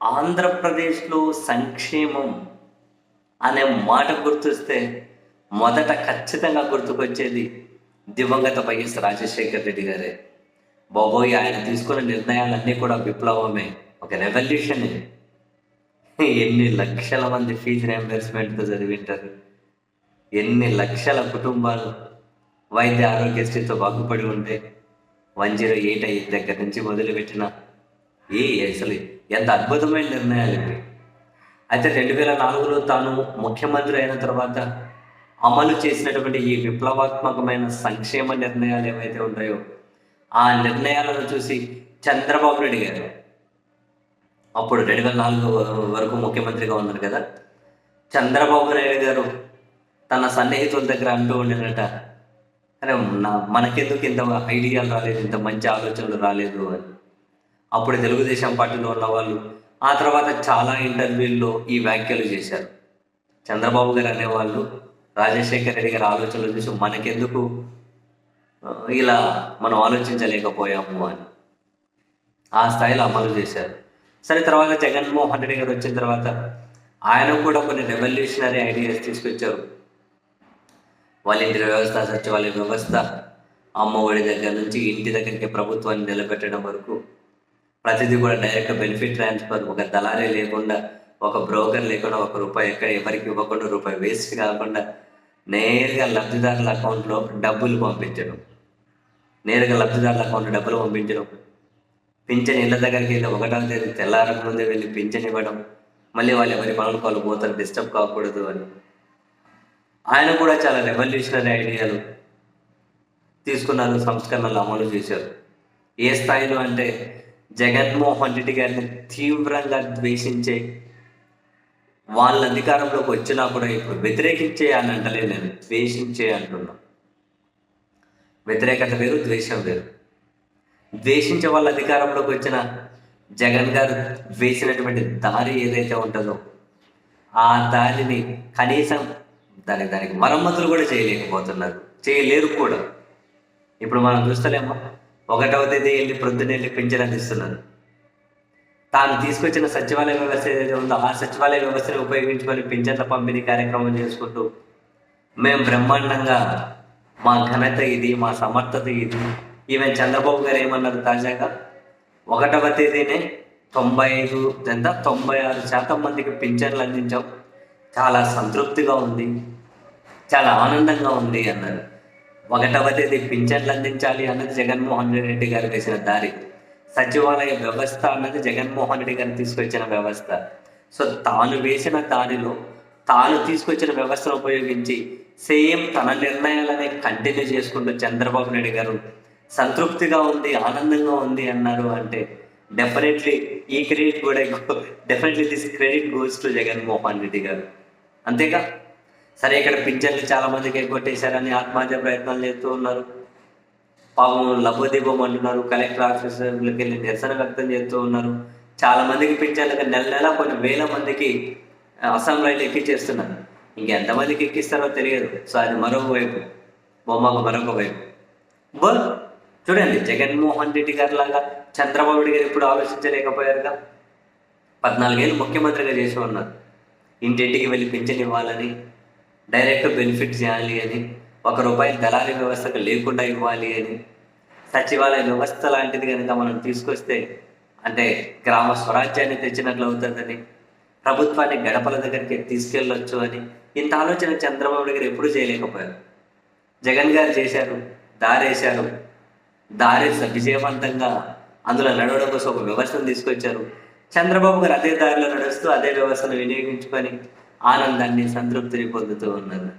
ఆంధ్రప్రదేశ్లో సంక్షేమం అనే మాట గుర్తొస్తే మొదట ఖచ్చితంగా గుర్తుకొచ్చేది దివంగత వైఎస్ రాజశేఖర్ రెడ్డి గారే. బాబోయ్ ఆయన తీసుకున్న నిర్ణయాలన్నీ కూడా విప్లవమే ఒక రెవల్యూషన్ ఎన్ని లక్షల మంది ఫీజు రియంబర్స్మెంట్తో చదివింటారు. ఎన్ని లక్షల కుటుంబాలు వైద్య ఆరోగ్యశ్రీతో బాగుపడి ఉంటే వన్ జీరో ఎయిట్ ఐదు దగ్గర నుంచి మొదలుపెట్టిన ఏ అసలు ఎంత అద్భుతమైన నిర్ణయాలు ఇవి. అయితే రెండు వేల నాలుగులో తాను ముఖ్యమంత్రి అయిన తర్వాత అమలు చేసినటువంటి ఈ విప్లవాత్మకమైన సంక్షేమ నిర్ణయాలు ఏవైతే ఉంటాయో ఆ నిర్ణయాలను చూసి చంద్రబాబు నాయుడు గారు అప్పుడు రెండు వేల నాలుగు వరకు ముఖ్యమంత్రిగా ఉన్నారు కదా చంద్రబాబు నాయుడు గారు తన సన్నిహితుల దగ్గర అంటూ ఉండినట అరే నా మనకెందుకు ఇంత ఐడియాలు రాలేదు ఇంత మంచి ఆలోచనలు రాలేదు అని. అప్పుడు తెలుగుదేశం పార్టీలో ఉన్న వాళ్ళు ఆ తర్వాత చాలా ఇంటర్వ్యూల్లో ఈ వ్యాఖ్యలు చేశారు. చంద్రబాబు గారు అనేవాళ్ళు రాజశేఖర్ రెడ్డి గారి ఆలోచనలు చూసి మనకెందుకు ఇలా మనం ఆలోచించలేకపోయాము అని ఆ స్థాయిలో అమలు చేశారు. సరే తర్వాత జగన్మోహన్ రెడ్డి గారు వచ్చిన తర్వాత ఆయన కూడా కొన్ని రెవల్యూషనరీ ఐడియాస్ తీసుకొచ్చారు. వాళ్ళ ఇంటి వ్యవస్థ సచివాలయ వ్యవస్థ అమ్మ ఒడి దగ్గర నుంచి ఇంటి దగ్గరికి ప్రభుత్వాన్ని నిలబెట్టడం వరకు ప్రతిదీ కూడా డైరెక్ట్ బెనిఫిట్ ట్రాన్స్ఫర్ ఒక దళారీ లేకుండా ఒక బ్రోకర్ లేకుండా ఒక రూపాయి ఎక్కడ ఎవరికి ఇవ్వకుండా రూపాయి వేస్ట్ కాకుండా నేరుగా లబ్ధిదారుల అకౌంట్లో డబ్బులు పంపించడం. నేరుగా లబ్ధిదారుల అకౌంట్లో డబ్బులు పంపించడం. పింఛన్ ఇళ్ళ దగ్గరికి వెళ్ళి ఒకటో తేదీ తెల్లారక ముందే వెళ్ళి పింఛన్ ఇవ్వడం. మళ్ళీ వాళ్ళు ఎవరి పనులకు వాళ్ళు పోతారు డిస్టర్బ్ కాకూడదు అని. ఆయన కూడా చాలా రెవల్యూషనరీ ఐడియాలు తీసుకున్నారు సంస్కరణలు అమలు చేశారు. ఏ స్థాయిలో అంటే జగన్మోహన్ రెడ్డి గారిని తీవ్రంగా ద్వేషించే వాళ్ళ అధికారంలోకి వచ్చినా కూడా ఇప్పుడు వ్యతిరేకించే అని అంటలే నేను. ద్వేషించే అంటున్నా. వ్యతిరేకత వేరు ద్వేషం వేరు. ద్వేషించే వాళ్ళ అధికారంలోకి వచ్చిన జగన్ గారు వేసినటువంటి దారి ఏదైతే ఉంటుందో ఆ దారిని కనీసం దానికి దానికి మరమ్మతులు కూడా చేయలేకపోతున్నారు. చేయలేరు కూడా. ఇప్పుడు మనం చూస్తలేమో? ఒకటవ తేదీ వెళ్ళి ప్రొద్దున వెళ్ళి పింఛన్ అందిస్తున్నారు తాను తీసుకొచ్చిన సచివాలయ వ్యవస్థ ఏదైతే ఉందో ఆ సచివాలయ వ్యవస్థను ఉపయోగించుకొని పింఛన్ల పంపిణీ కార్యక్రమం చేసుకుంటూ మేము బ్రహ్మాండంగా మా ఘనత ఇది మా సమర్థత ఇది. ఈవెన్ చంద్రబాబు గారు ఏమన్నారు తాజాగా? ఒకటవ తేదీనే తొంభై ఐదు ఎంత తొంభై ఆరు శాతం మందికి పింఛన్లు అందించాం. చాలా సంతృప్తిగా ఉంది. చాలా ఆనందంగా ఉంది అన్నారు. ఒకటవ తేదీ పింఛన్లు అందించాలి అన్నది జగన్మోహన్ రెడ్డి గారు వేసిన దారి. సచివాలయ వ్యవస్థ అన్నది జగన్మోహన్ రెడ్డి గారు తీసుకొచ్చిన వ్యవస్థ. సో తాను వేసిన దారిలో తాను తీసుకొచ్చిన వ్యవస్థను ఉపయోగించి సేమ్ తన నిర్ణయాలనే కంటిన్యూ చేసుకుంటూ చంద్రబాబు నాయుడు గారు సంతృప్తిగా ఉంది ఆనందంగా ఉంది అన్నారు అంటే డెఫినెట్లీ ఈ క్రెడిట్ కూడా definitely this credit goes to Jaganmohan Reddy garu. అంతేగా? సరే ఇక్కడ పింఛన్లు చాలా మందికి ఎగ్గొట్టేశారని ఆత్మహత్య ప్రయత్నాలు చేస్తూ ఉన్నారు. పాపం లభోదీపం అంటున్నారు. కలెక్టర్ ఆఫీసులకు వెళ్ళి నిరసన వ్యక్తం చేస్తూ ఉన్నారు. చాలా మందికి పింఛన్లకు నెల నెల కొన్ని వేల మందికి ఆ, అసెంబ్లీలో ఎక్కించేస్తున్నారు ఇంకెంతమందికి ఎక్కిస్తారో తెలియదు. సో అది మరొక వైపు బొమ్మకు మరొక వైపు. బోల్ చూడండి జగన్మోహన్ రెడ్డి గారు లాగా చంద్రబాబు గారు ఎప్పుడు ఆలోచించలేకపోయారుగా? పద్నాలుగేళ్ళు ముఖ్యమంత్రిగా చేసి ఉన్నారు. ఇంటింటికి వెళ్ళి పింఛన్ ఇవ్వాలని డైరెక్ట్ బెనిఫిట్ చేయాలి అని ఒక రూపాయి దళారీ వ్యవస్థకు లేకుండా ఇవ్వాలి అని సచివాలయ వ్యవస్థ లాంటిది కనుక మనం తీసుకొస్తే అంటే గ్రామ స్వరాజ్యాన్ని తెచ్చినట్లు అవుతుందని ప్రభుత్వాన్ని గడపల దగ్గరికి తీసుకెళ్ళొచ్చు అని ఇంత ఆలోచన చంద్రబాబు గారు ఎప్పుడూ చేయలేకపోయారు. జగన్ గారు చేశారు దారేశారు దారి విజయవంతంగా అందులో నడవడం కోసం ఒక వ్యవస్థను తీసుకొచ్చారు. చంద్రబాబు గారు అదే దారిలో నడుస్తూ అదే వ్యవస్థను వినియోగించుకొని ఆనందాన్ని సంతృప్తిని పొందుతూ ఉన్నారు